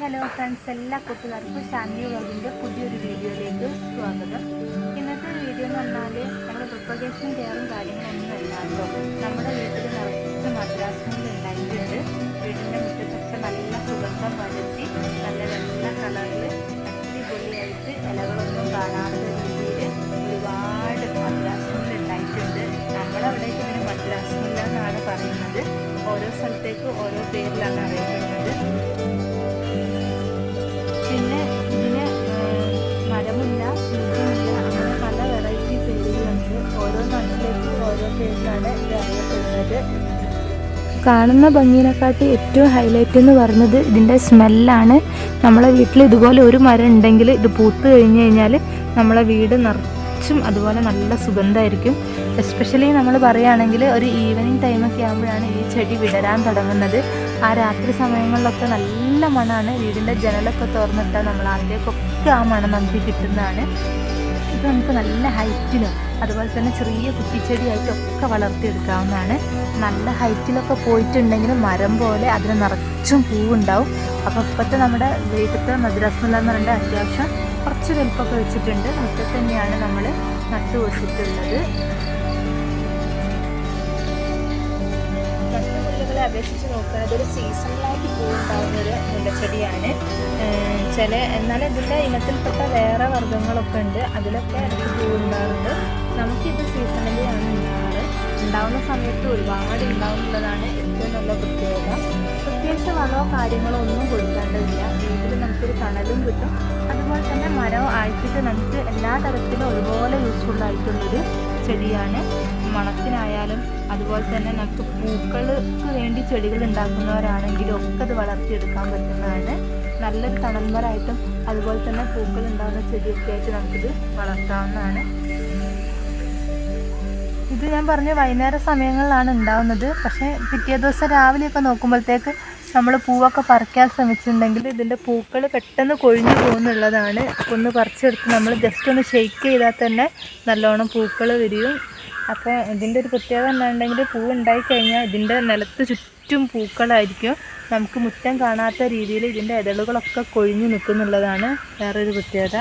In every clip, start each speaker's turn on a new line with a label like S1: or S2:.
S1: Hello friends എല്ലാ കുട്ടികൾക്കും ശാന്തി വ്ളോഗിന്റെ പുതിയൊരു വീഡിയോയിലേക്ക് സ്വാഗതം. ഇന്നത്തെ വീഡിയോ എന്ന് പറഞ്ഞാൽ നമ്മൾ പ്രിപ്പറേഷൻ കെയറും കാര്യങ്ങളൊന്നും അല്ല കേട്ടോ. നമ്മുടെ വീട്ടിൽ നിറച്ച് മദ്രാസുകൾ ഉണ്ടായിട്ടുണ്ട് വീടിന്റെ മുറ്റത്തൊക്കെ നല്ല സുഗന്ധം പരത്തി നല്ല വെള്ള കളറിൽ അടിപൊളിയായിട്ട് ഇലകളൊന്നും കാണാത്ത രീതിയിൽ ഒരുപാട് മദ്രാസുകൾ ഉണ്ടായിട്ടുണ്ട്. നമ്മളവിടേക്ക് ഇങ്ങനെ മദ്രാസുകൾ പറയുന്നത്. ഓരോ സ്ഥലത്തേക്ക് ഓരോ പേരിലാണ് അറിയപ്പെടുന്നത്.
S2: കാണുന്ന ഭംഗിനെക്കാട്ടി ഏറ്റവും ഹൈലൈറ്റ് എന്ന് പറയുന്നത് ഇതിന്റെ സ്മെല്ലാണ് നമ്മളെ വീട്ടിൽ ഇതുപോലെ ഒരു മരം ഉണ്ടെങ്കിൽ ഇത് പൂത്ത് കഴിഞ്ഞ് കഴിഞ്ഞാൽ നമ്മളെ വീട് നിറച്ചും അതുപോലെ നല്ല സുഗന്ധമായിരിക്കും. എസ്പെഷ്യലി നമ്മൾ പറയുകയാണെങ്കിൽ ഒരു ഈവനിങ് ടൈമൊക്കെ ആകുമ്പോഴാണ് ഈ ചെടി വിടരാൻ തുടങ്ങുന്നത്. ആ രാത്രി സമയങ്ങളിലൊക്കെ നല്ല മണമാണ്. വീടിന്റെ ജനലൊക്കെ തുറന്നിട്ടാൽ നമ്മൾ അതിലേക്കൊക്കെ ആ മണം നമുക്ക് കിട്ടുന്നതാണ്. ഇത് നമുക്ക് നല്ല ഹൈറ്റിലും അതുപോലെ തന്നെ ചെറിയ കുറ്റിച്ചെടിയായിട്ടൊക്കെ വളർത്തിയെടുക്കാവുന്നതാണ്. നല്ല ഹൈറ്റിലൊക്കെ പോയിട്ടുണ്ടെങ്കിൽ മരം പോലെ അതിന് നിറച്ചും പൂവുണ്ടാവും. അപ്പോൾ ഇപ്പോഴത്തെ നമ്മുടെ വീട്ടിലത്തെ മദ്രാസ് എന്ന് പറയുന്നത് അത്യാവശ്യം കുറച്ച് വലുപ്പമൊക്കെ വെച്ചിട്ടുണ്ട്. മുറ്റത്ത് തന്നെയാണ് നമ്മൾ നട്ടു വെച്ചിട്ടുള്ളത്
S1: അപേക്ഷിച്ച് നോക്കുന്നത് ഒരു സീസണലായിട്ട് പൂവുണ്ടാകുന്ന ഒരു മുല്ലച്ചെടിയാണ്. ചില എന്നാൽ ഇതിന്റെ ഇനത്തിൽപ്പെട്ട വേറെ വർഗങ്ങളൊക്കെ ഉണ്ട്. അതിലൊക്കെ പൂവുണ്ടാറുണ്ട്. നമുക്കിത് സീസണലിയാണ് ഉണ്ടാകാറ്. ഉണ്ടാവുന്ന സമയത്ത് ഒരുപാട് ഉണ്ടാവുന്നുള്ളതാണ് ഏറ്റവും നല്ല പ്രത്യേകത. പ്രത്യേകിച്ച് വളമോ കാര്യങ്ങളോ ഒന്നും കൊടുക്കേണ്ടതില്ല. വീട്ടിൽ നമുക്കൊരു തണലും കിട്ടും. അതുപോലെ തന്നെ മരം ആഴ്ചയിട്ട് നമുക്ക് എല്ലാ തരത്തിലും ഒരുപോലെ യൂസ്ഫുൾ ആയിട്ടുള്ളൊരു ചെടിയാണ്. മണത്തിനായാലും അതുപോലെ തന്നെ നമുക്ക് പൂക്കൾക്ക് വേണ്ടി ചെടികൾ ഉണ്ടാക്കുന്നവരാണെങ്കിലും ഒക്കെ അത് വളർത്തിയെടുക്കാൻ പറ്റുന്നതാണ്. നല്ലൊരു തണൽമരായിട്ടും അതുപോലെ തന്നെ പൂക്കൾ ഉണ്ടാകുന്ന ചെടിയൊക്കെ ആയിട്ട് നമുക്കിത് വളർത്താവുന്നതാണ്. ഇത് ഞാൻ പറഞ്ഞ വൈകുന്നേര സമയങ്ങളിലാണ് ഉണ്ടാവുന്നത്. പക്ഷേ പിറ്റേ ദിവസം രാവിലെയൊക്കെ നോക്കുമ്പോഴത്തേക്ക് നമ്മൾ പൂവൊക്കെ പറിക്കാൻ ശ്രമിച്ചിട്ടുണ്ടെങ്കിൽ ഇതിന്റെ പൂക്കൾ പെട്ടെന്ന് കൊഴിഞ്ഞു പോകുന്നുള്ളതാണ്. ഒന്ന് പറിച്ചെടുത്ത് നമ്മൾ ജസ്റ്റ് ഒന്ന് ഷെയ്ക്ക് ചെയ്താൽ തന്നെ നല്ലോണം പൂക്കൾ വിരിയും അപ്പോൾ ഇതിന്റെ ഒരു പ്രത്യേകത എന്നുണ്ടെങ്കിൽ പൂ ഉണ്ടായിക്കഴിഞ്ഞാൽ ഇതിന്റെ നിലത്ത് ചുറ്റും പൂക്കളായിരിക്കും. നമുക്ക് മുറ്റം കാണാത്ത രീതിയിൽ ഇതിന്റെ ഇതളുകളൊക്കെ കൊഴിഞ്ഞു നിൽക്കുന്നുള്ളതാണ് വേറൊരു പ്രത്യേകത.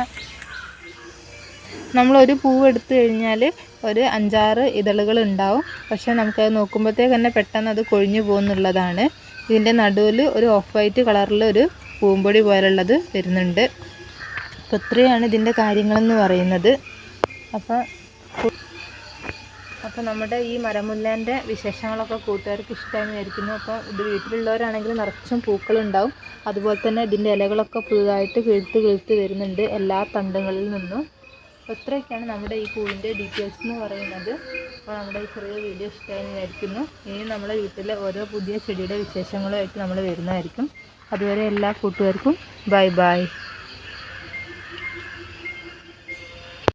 S1: നമ്മളൊരു പൂവ് എടുത്തു കഴിഞ്ഞാൽ ഒരു അഞ്ചാറ് ഇതളുകൾ ഉണ്ടാവും. പക്ഷേ നമുക്കത് നോക്കുമ്പോഴത്തേക്ക് തന്നെ പെട്ടെന്ന് അത് കൊഴിഞ്ഞു പോകുന്നുള്ളതാണ്. ഇതിന്റെ നടുവിൽ ഒരു ഓഫ് വൈറ്റ് കളറിൽ ഒരു പൂമ്പൊടി പോലുള്ളത് വരുന്നുണ്ട്. അപ്പോൾ ഇത്രയാണ് ഇതിന്റെ കാര്യങ്ങളെന്ന് പറയുന്നത്. അപ്പോൾ അപ്പോൾ നമ്മുടെ ഈ മരമുല്ലേന്റെ വിശേഷങ്ങളൊക്കെ കൂട്ടുകാർക്ക് ഇഷ്ടമായി വിചാരിക്കുന്നു. അപ്പോൾ ഇത് വീട്ടിലുള്ളവരാണെങ്കിൽ നിറച്ചും പൂക്കളുണ്ടാവും. അതുപോലെ തന്നെ ഇതിന്റെ ഇലകളൊക്കെ പുതുതായിട്ട് കിഴുത്ത് കിഴുത്ത് വരുന്നുണ്ട് എല്ലാ തണ്ടുകളിൽ നിന്നും. അപ്പോൾ ഇത്രയൊക്കെയാണ് നമ്മുടെ ഈ പൂവിന്റെ ഡീറ്റെയിൽസ് എന്ന് പറയുന്നത്. അപ്പോൾ നമ്മുടെ ഈ ചെറിയ വീഡിയോ ഇഷ്ടമായി വിചാരിക്കുന്നു. ഇനി നമ്മുടെ വീട്ടിലെ ഓരോ പുതിയ ചെടിയുടെ വിശേഷങ്ങളുമായിട്ട് നമ്മൾ വരുന്നതായിരിക്കും. അതുവരെ എല്ലാ കൂട്ടുകാർക്കും ബൈ ബൈ.